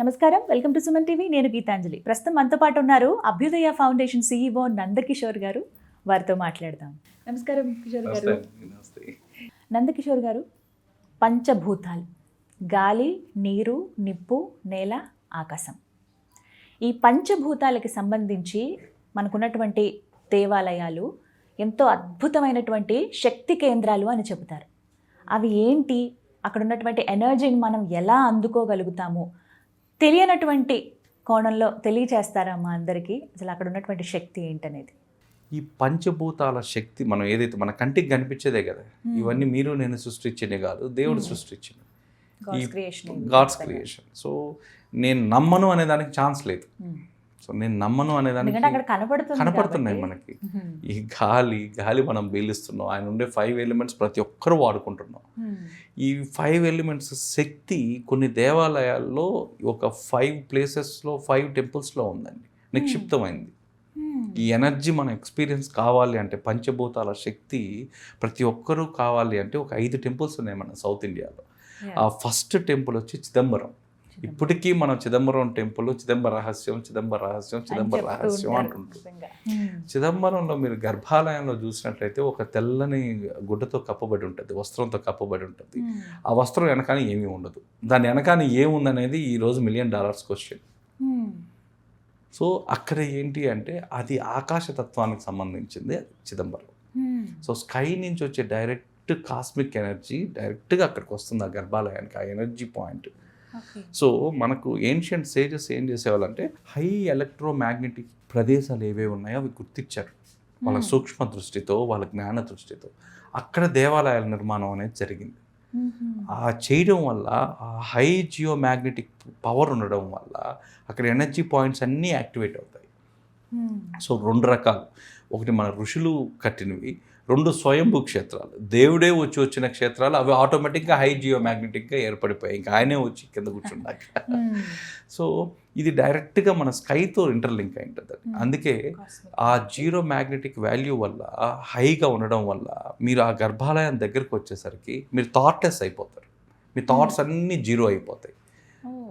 నమస్కారం. Welcome to Suman TV. నేను గీతాంజలి. ప్రస్తుతం మనతో పాటు ఉన్నారు అభ్యుదయ ఫౌండేషన్ సీఈఓ నందకిషోర్ గారు. వారితో మాట్లాడదాం. నమస్కారం కిషోర్ గారు. నందకిషోర్ గారు పంచభూతాలు. గాలి నీరు నిప్పు నేల ఆకాశం. ఈ పంచభూతాలకి సంబంధించి మనకున్నటువంటి దేవాలయాలు ఎంతో అద్భుతమైనటువంటి శక్తి కేంద్రాలు అని చెబుతారు. అవి ఏంటి? అక్కడ ఉన్నటువంటి ఎనర్జీని మనం ఎలా అందుకోగలుగుతాము? తెలియనటువంటి కోణంలో తెలియచేస్తారా మా అందరికీ? అసలు అక్కడ ఉన్నటువంటి శక్తి ఏంటనేది? ఈ పంచభూతాల శక్తి మనం ఏదైతే మన కంటికి కనిపించేదే కదా ఇవన్నీ మీరు నేను సృష్టించింది కాదు దేవుడు Hmm. సృష్టించింది. గాడ్స్ క్రియేషన్ సో నేను నమ్మను అనే దానికి ఛాన్స్ లేదు. సో నేను నమ్మను అనే దానికి కనపడుతున్నాయి. మనకి. మ్మ్. ఈ గాలి గాలి మనం పీలుస్తున్నాం ఆయన ఉండే ఫైవ్ ఎలిమెంట్స్ ప్రతి ఒక్కరు వాడుకుంటున్నాం మ్మ్. ఈ ఫైవ్ ఎలిమెంట్స్ శక్తి కొన్ని దేవాలయాల్లో ఒక ఫైవ్ ప్లేసెస్లో ఫైవ్ టెంపుల్స్లో ఉందండి నిక్షిప్తమైంది మ్మ్. ఈ ఎనర్జీ మన ఎక్స్పీరియన్స్ కావాలి అంటే పంచభూతాల శక్తి ప్రతి ఒక్కరూ కావాలి అంటే ఒక ఐదు టెంపుల్స్ ఉన్నాయి మన సౌత్ ఇండియాలో. ఆ ఫస్ట్ టెంపుల్ వచ్చి చిదంబరం ఇప్పటికీ మనం చిదంబరం టెంపుల్ చిదంబర రహస్యం చిదంబర రహస్యం చిదంబర రహస్యం. మ్మ్. చిదంబరంలో మీరు గర్భాలయంలో చూసినట్లయితే ఒక తెల్లని గుడ్డతో కప్పబడి ఉంటుంది వస్త్రంతో కప్పబడి ఉంటుంది. ఆ వస్త్రం వెనకాల ఏమీ ఉండదు దాని వెనకాల ఏముందనేది ఈ రోజు మిలియన్ డాలర్స్ క్వశ్చన్. సో అక్కడ ఏంటి అంటే అది ఆకాశతత్వానికి సంబంధించింది చిదంబరం. సో స్కై నుంచి వచ్చే డైరెక్ట్ కాస్మిక్ ఎనర్జీ డైరెక్ట్గా అక్కడికి వస్తుంది ఆ గర్భాలయానికి ఆ ఎనర్జీ పాయింట్. సో మనకు ఏన్షియంట్ సేజెస్ ఏం చేసేవాళ్ళంటే హై ఎలక్ట్రోమాగ్నెటిక్ ప్రదేశాలు ఏవే ఉన్నాయో అవి గుర్తించారు వాళ్ళ. సూక్ష్మ దృష్టితో వాళ్ళ జ్ఞాన దృష్టితో అక్కడ దేవాలయాల నిర్మాణం అనేది జరిగింది. ఆ చేయడం వల్ల ఆ హై జియో మ్యాగ్నెటిక్ పవర్ ఉండడం వల్ల అక్కడ ఎనర్జీ పాయింట్స్ అన్నీ యాక్టివేట్ అవుతాయి. సో రెండు రకాలు ఒకటి మన ఋషులు కట్టినవి రెండు స్వయంభూ క్షేత్రాలు దేవుడే వచ్చి వచ్చిన క్షేత్రాలు అవి ఆటోమేటిక్గా హై జియో మ్యాగ్నెటిక్గా ఏర్పడిపోయాయి ఇంకా ఆయనే వచ్చి కింద కూర్చుండాక మ్మ్. సో ఇది డైరెక్ట్గా మన స్కైతో ఇంటర్లింక్ అయి ఉంటుంది Hmm. అందుకే. ఆ జీరో మ్యాగ్నెటిక్ వాల్యూ వల్ల హైగా ఉండడం వల్ల మీరు ఆ గర్భాలయం దగ్గరకు వచ్చేసరికి మీరు థాట్లెస్ అయిపోతారు మీ థాట్స్ అన్నీ జీరో అయిపోతాయి.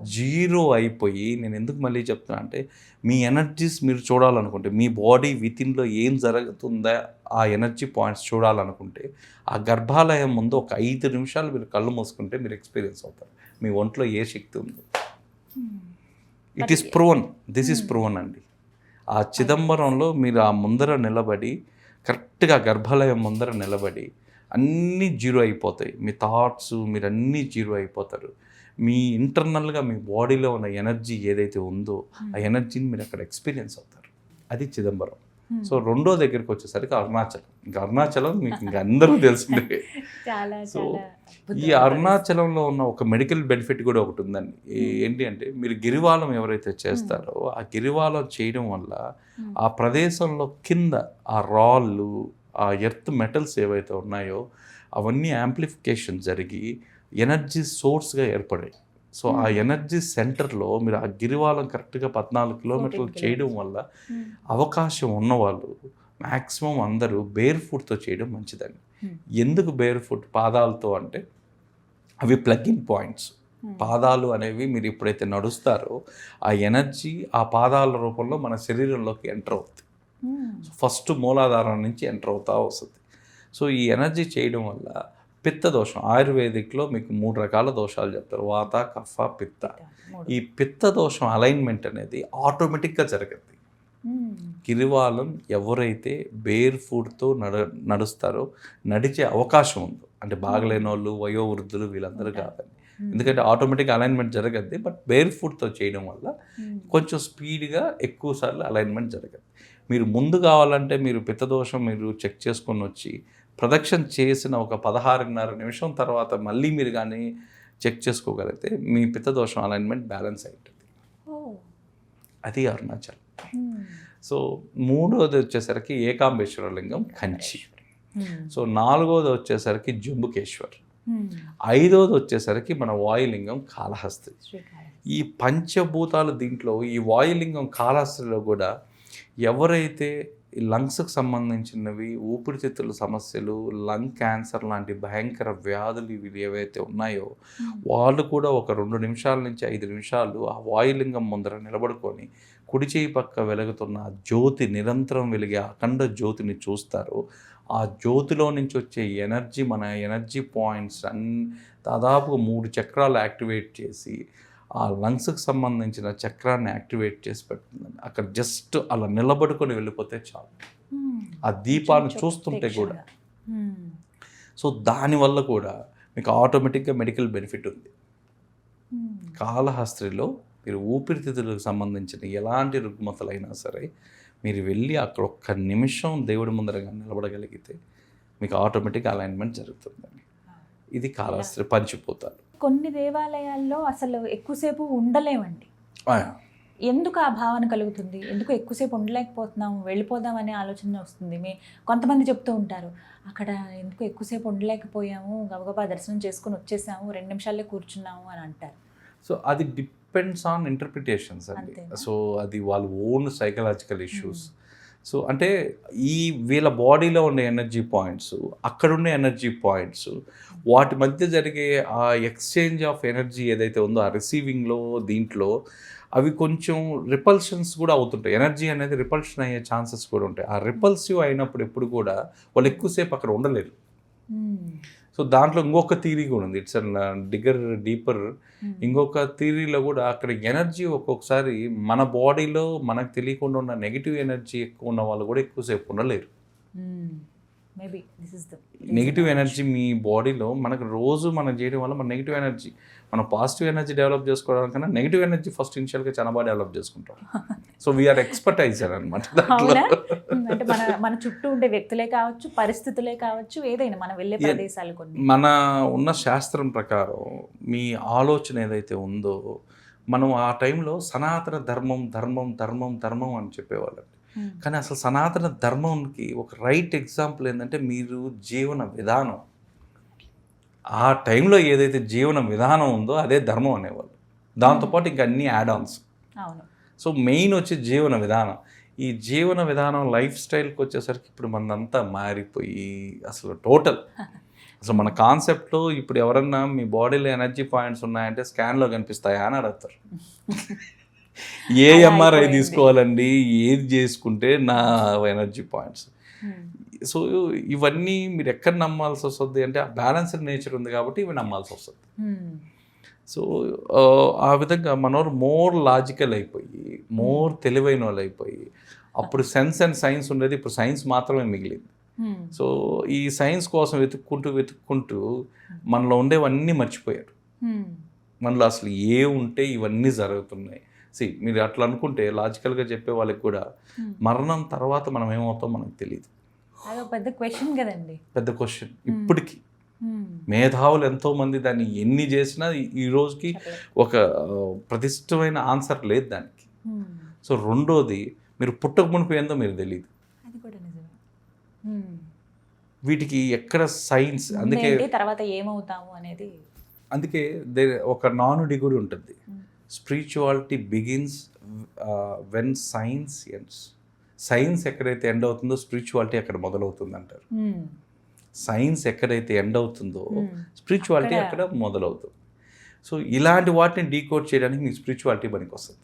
జీరో అయిపోయి నేను ఎందుకు మళ్ళీ చెప్తున్నా అంటే మీ ఎనర్జీస్ మీరు చూడాలనుకుంటే మీ బాడీ వితిన్లో ఏం జరుగుతుందా ఆ ఎనర్జీ పాయింట్స్ చూడాలనుకుంటే ఆ గర్భాలయం ముందు ఒక ఐదు నిమిషాలు మీరు కళ్ళు మూసుకుంటే మీరు ఎక్స్పీరియన్స్ అవుతారు. మీ ఒంట్లో ఏ శక్తి ఉందో. It is proven this is proven అండి. ఆ చిదంబరంలో మీరు ఆ ముందర నిలబడి కరెక్ట్గా గర్భాలయం ముందర నిలబడి అన్నీ జీరో అయిపోతాయి. మీ థాట్స్ మీరు అన్నీ జీరో అయిపోతారు. మీ ఇంటర్నల్గా మీ బాడీలో ఉన్న ఎనర్జీ ఏదైతే ఉందో ఆ ఎనర్జీని మీరు అక్కడ ఎక్స్పీరియన్స్ అవుతారు. అది చిదంబరం. సో రెండో దగ్గరికి వచ్చేసరికి అరుణాచలం. ఇంకా అరుణాచలం మీకు ఇంకా అందరూ తెలిసిందే సో ఈ అరుణాచలంలో ఉన్న ఒక మెడికల్ బెనిఫిట్ కూడా ఒకటి ఉందండి. ఏంటి అంటే మీరు గిరివాలం ఎవరైతే చేస్తారో ఆ గిరివాలం చేయడం వల్ల. ఆ ప్రదేశంలో కింద ఆ రాళ్ళు ఆ ఎర్త్ మెటల్స్ ఏవైతే ఉన్నాయో అవన్నీ యాంప్లిఫికేషన్ జరిగి ఎనర్జీ సోర్స్గా ఏర్పడాయి సో ఆ Hmm. ఎనర్జీ సెంటర్లో మీరు ఆ గిరివాలం కరెక్ట్గా పద్నాలుగు కిలోమీటర్లు 14 చేయడం. వల్ల మ్మ్. అవకాశం ఉన్నవాళ్ళు మ్యాక్సిమం అందరూ బేర్ ఫుట్తో చేయడం మంచిదండి Hmm. ఎందుకు బేర్ ఫుట్ పాదాలతో అంటే అవి ప్లగ్ ఇన్ పాయింట్స్. పాదాలు అనేవి మీరు ఎప్పుడైతే నడుస్తారో ఆ ఎనర్జీ ఆ పాదాల రూపంలో మన శరీరంలోకి ఎంటర్ అవుతుంది. ఫస్ట్ మూలాధారం నుంచి ఎంటర్ అవుతా వస్తుంది సో ఈ ఎనర్జీ చేయడం వల్ల పిత్త దోషం ఆయుర్వేదిక్లో మీకు మూడు రకాల దోషాలు చెప్తారు వాత కఫ పిత్త. ఈ పిత్త దోషం అలైన్మెంట్ అనేది ఆటోమేటిక్గా జరుగుతుంది మ్మ్. గిరివాలం ఎవరైతే బేర్ ఫుడ్తో నడ నడుస్తారో నడిచే అవకాశం ఉందో అంటే బాగలేని వాళ్ళు వయోవృద్ధులు వీళ్ళందరూ. కాదండి. ఎందుకంటే ఆటోమేటిక్ అలైన్మెంట్ జరగద్ది బట్ బేర్ ఫుడ్తో చేయడం వల్ల. కొంచెం స్పీడ్గా ఎక్కువ సార్లు అలైన్మెంట్ జరగదు మీరు ముందు కావాలంటే మీరు పిత్తదోషం మీరు చెక్ చేసుకొని వచ్చి ప్రదక్షిణ చేసిన ఒక పదహారున్నర నిమిషం తర్వాత మళ్ళీ మీరు కానీ చెక్ చేసుకోగలిగితే మీ పిత్తదోషం అలైన్మెంట్ బ్యాలెన్స్ ఓ. అది అరుణాచల్ మ్మ్. సో మూడోది వచ్చేసరికి ఏకాంబేశ్వర లింగం కంచి మ్మ్. సో నాలుగోది వచ్చేసరికి జంబుకేశ్వర్ మ్మ్. ఐదోది వచ్చేసరికి మన వాయులింగం కాళహస్తి. ఈ పంచభూతాలు దీంట్లో ఈ వాయులింగం కాళహస్తిలో కూడా ఎవరైతే ఈ లంగ్స్కి సంబంధించినవి ఊపిరితిత్తుల సమస్యలు లంగ్ క్యాన్సర్ లాంటి భయంకర వ్యాధులు ఇవి ఏవైతే ఉన్నాయో వాళ్ళు కూడా ఒక రెండు నిమిషాల నుంచి ఐదు నిమిషాలు ఆ వాయులింగం ముందర నిలబడుకొని కుడి చేయి పక్క వెలుగుతున్న ఆ జ్యోతి నిరంతరం వెలిగే అఖండ జ్యోతిని చూస్తారు. ఆ జ్యోతిలో నుంచి వచ్చే ఎనర్జీ మన ఎనర్జీ పాయింట్స్ అన్ని దాదాపు మూడు చక్రాలు యాక్టివేట్ చేసి ఆ లంగ్స్కి సంబంధించిన చక్రాన్ని యాక్టివేట్ చేసి పెడుతుందండి. అక్కడ జస్ట్ అలా నిలబడుకొని వెళ్ళిపోతే చాలు. ఆ దీపాన్ని చూస్తుంటే కూడా సో దానివల్ల కూడా మీకు ఆటోమేటిక్గా మెడికల్ బెనిఫిట్ ఉంది. కాళహస్త్రిలో మీరు ఊపిరితిత్తులకు సంబంధించిన ఎలాంటి రుగ్మతలైనా సరే మీరు వెళ్ళి అక్కడ ఒక్క నిమిషం దేవుడి ముందరగా నిలబడగలిగితే మీకు ఆటోమేటిక్ అలైన్మెంట్ జరుగుతుందండి. ఇది కాళహస్త్రి పంచిపోతారు. కొన్ని దేవాలయాల్లో అసలు ఎక్కువసేపు ఉండలేమండి. ఎందుకు ఆ భావన కలుగుతుంది? ఎందుకు ఎక్కువసేపు ఉండలేకపోతున్నాము? వెళ్ళిపోదాం అనే ఆలోచన వస్తుంది. మీ కొంతమంది చెప్తూ ఉంటారు అక్కడ ఎందుకు ఎక్కువసేపు ఉండలేకపోయాము? గబగబా దర్శనం చేసుకుని వచ్చేసాము రెండు నిమిషాలే కూర్చున్నాము అని అంటారు. సో అది డిపెండ్స్ ఆన్ ఇంటర్ప్రిటేషన్స్ అండి? సో అది వాళ్ళ ఓన్ సైకలాజికల్ ఇష్యూస్. సో అంటే ఈ వీళ్ళ బాడీలో ఉండే ఎనర్జీ పాయింట్స్ అక్కడున్న ఎనర్జీ పాయింట్స్ వాటి మధ్య జరిగే ఆ ఎక్స్చేంజ్ ఆఫ్ ఎనర్జీ ఏదైతే ఉందో ఆ రిసీవింగ్లో దీంట్లో అవి కొంచెం రిపల్షన్స్ కూడా అవుతుంటాయి. ఎనర్జీ అనేది రిపల్షన్ అయ్యే ఛాన్సెస్ కూడా ఉంటాయి. ఆ రిపల్సివ్ అయినప్పుడు ఎప్పుడు కూడా వాళ్ళు ఎక్కువసేపు అక్కడ ఉండలేరు. సో దాంట్లో ఇంకొక థీరీ కూడా ఉంది. It's digger deeper. ఇంకొక థీరీలో కూడా అక్కడ ఎనర్జీ ఒక్కొక్కసారి మన బాడీలో మనకు తెలియకుండా ఉన్న నెగిటివ్ ఎనర్జీ ఎక్కువ ఉన్న వాళ్ళు కూడా ఎక్కువసేపు ఉండలేరు. ద నెగిటివ్ ఎనర్జీ మీ బాడీలో మనకు రోజు మనం చేయడం వల్ల మన నెగిటివ్ ఎనర్జీ మనం పాజిటివ్ ఎనర్జీ డెవలప్ చేసుకోవడానికన్నా నెగిటివ్ ఎనర్జీ ఫస్ట్ ఇనిషియల్గా చాలా బాగా డెవలప్ చేసుకుంటాం. సో వీఆర్ ఎక్స్పర్టైజర్ అనమాట అంటే మన మన చుట్టూ ఉండే వ్యక్తులే కావచ్చు పరిస్థితులే కావచ్చు ఏదైనా మనం వెళ్ళే. ప్రదేశాలు కొన్ని. మన ఉన్న శాస్త్రం ప్రకారం మీ ఆలోచన ఏదైతే ఉందో మనం ఆ టైంలో సనాతన ధర్మం ధర్మం ధర్మం ధర్మం అని చెప్పేవాళ్ళం. కానీ అసలు సనాతన ధర్మంకి ఒక రైట్ ఎగ్జాంపుల్ ఏంటంటే మీరు జీవన విధానం. ఆ టైంలో ఏదైతే జీవన విధానం ఉందో అదే ధర్మం అనేవాళ్ళు. దాంతోపాటు ఇంకా అన్ని యాడ్ ఆన్స్ అవును. సో మెయిన్ వచ్చి జీవన విధానం. ఈ జీవన విధానం లైఫ్ స్టైల్కి వచ్చేసరికి ఇప్పుడు మనంతా మారిపోయి అసలు టోటల్. అసలు మన కాన్సెప్ట్లో ఇప్పుడు ఎవరన్నా మీ బాడీలో ఎనర్జీ పాయింట్స్ ఉన్నాయంటే స్కాన్లో కనిపిస్తాయా అని అడుగుతారు. ఏ ఎంఆర్ఐ. తీసుకోవాలండి? ఏది చేసుకుంటే నా ఎనర్జీ పాయింట్స్. సో ఇవన్నీ మీరు ఎక్కడ నమ్మాల్సి వస్తుంది అంటే ఆ బ్యాలెన్స్డ్ నేచర్ ఉంది కాబట్టి ఇవి నమ్మాల్సి వస్తుంది. Hmm. సో ఆ, ఆ విధంగా మనోరు మోర్ లాజికల్ అయిపోయి మోర్ తెలివైన వాళ్ళు అయిపోయి అప్పుడు సెన్స్ అండ్ సైన్స్ ఉండేది ఇప్పుడు సైన్స్ మాత్రమే మిగిలింది. Hmm. సో ఈ సైన్స్ కోసం వెతుక్కుంటూ వెతుక్కుంటూ మనలో ఉండేవన్నీ మర్చిపోయారు. Hmm. మనలో అసలు ఏ ఉంటే ఇవన్నీ జరుగుతున్నాయి. సి మీరు అట్లా అనుకుంటే లాజికల్గా చెప్పే వాళ్ళకి కూడా Hmm. మరణం తర్వాత మనం ఏమవుతాం మనకు తెలియదు పెద్ద క్వశ్చన్ కదండి పెద్ద క్వశ్చన్ ఇప్పటికీ Hmm. మేధావులు ఎంతోమంది దాన్ని ఎన్ని చేసినా ఈ- రోజుకి. ఒక ప్రతిష్టమైన ఆన్సర్ లేదు దానికి Hmm. సో రెండోది మీరు పుట్టక మునిపి ఏందో మీరు తెలియదు Hmm. వీటికి ఎక్కడ సైన్స్ అందుకే తర్వాత ఏమవుతాము అనేది అందుకే ఒక నానుడి కూడా ఉంటుంది Hmm. Spirituality begins when science ends science ఎక్కడైతే ఎండ్ అవుతుందో స్పిరిచువాలిటీ అక్కడ మొదలవుతుంది అంటారు Hmm. సైన్స్ ఎక్కడైతే ఎండ్ అవుతుందో Hmm. స్పిరిచువాలిటీ అక్కడ- మొదలవుతుంది. సో ఇలాంటి వాటిని డీకోడ్ చేయడానికి మీకు స్పిరిచువాలిటీ పనికి వస్తుంది